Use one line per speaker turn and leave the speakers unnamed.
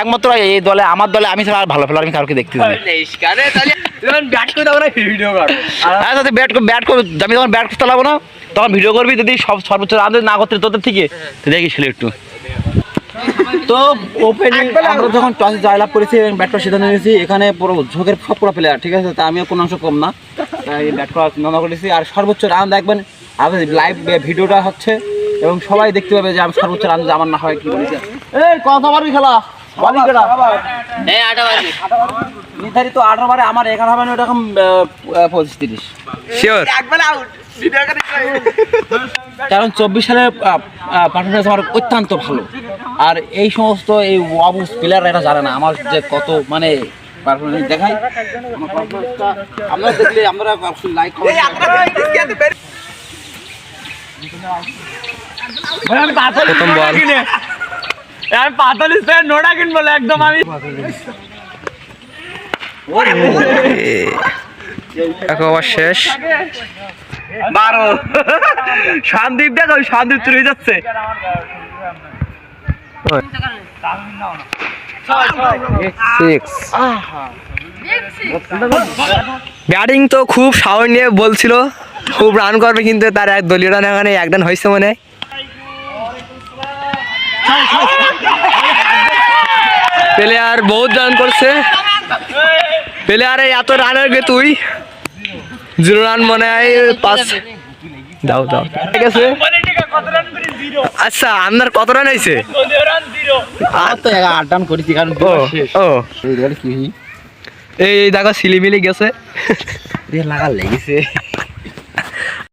একমাত্র এই দলে আমার দলে আমি ছাড়া আর ভালো প্লেয়ার আমি কাউকে দেখতে পাই
ব্যাট করে দাও না ভিডিও করো
হ্যাঁ যদি ব্যাট ব্যাট আমি যখন ব্যাট করতে লাগবো না তখন ভিডিও করবি যদি সব সর্বোচ্চ রান যদি না করতে তোদের থেকে তো দেখিস একটু। তো ওপেনিং আমরা যখন টসে জয়লাভ করেছি এবং ব্যাট করার সিদ্ধান্ত নিয়েছি এখানে পুরো ঝোঁকের সব পুরো প্লেয়ার ঠিক আছে? তা আমিও কোনো অংশ কম না। তাই ব্যাট করার চিন্তা করেছি। আর সর্বোচ্চ রান দেখবেন আমাদের লাইভ ভিডিওটা হচ্ছে এবং সবাই দেখতে পাবে যে আমি সর্বোচ্চ রান আমার না হয় কি বলেছি এই কথা পারবি খেলা। নির্ধারিত আঠারো বারে আমার এগারো হবে না ওরকম পঁচিশ তিরিশ। কারণ চব্বিশ সালে পারফরমেন্স আমার অত্যন্ত ভালো। আর এই সমস্ত এই ওয়াবুস প্লেয়াররা এটা জানে না। আমার যে কত মানে পারফরমেন্স দেখাই আমার দেখলে আমরা লাইক
প্রথম বল।
আমি পাতালি স্যার নোটা কিন বলে একদম আমি
শেষ।
বারো। সন্দীপ দেখো সন্দীপ চলে যাচ্ছে।
ব্যাটিং তো খুব সাহস নিয়ে বলছিল। খুব রান করবে কিন্তু তার এক দলীয় রান এখানে এক রান হয়েছে মনে হয়। প্লেয়ার বহুত রান করছে। প্লেয়ারে এত রানের গে তুই। জিরো রান মনে হয় পাঁচ। দাও দাও। ঠিক আছে। আচ্ছা আপনার কত রান হয়েছে?
আট রান করেছি কারণ
ও ও। এই দেখো সিলিমিলি গেছে।
লাগা লেগেছে।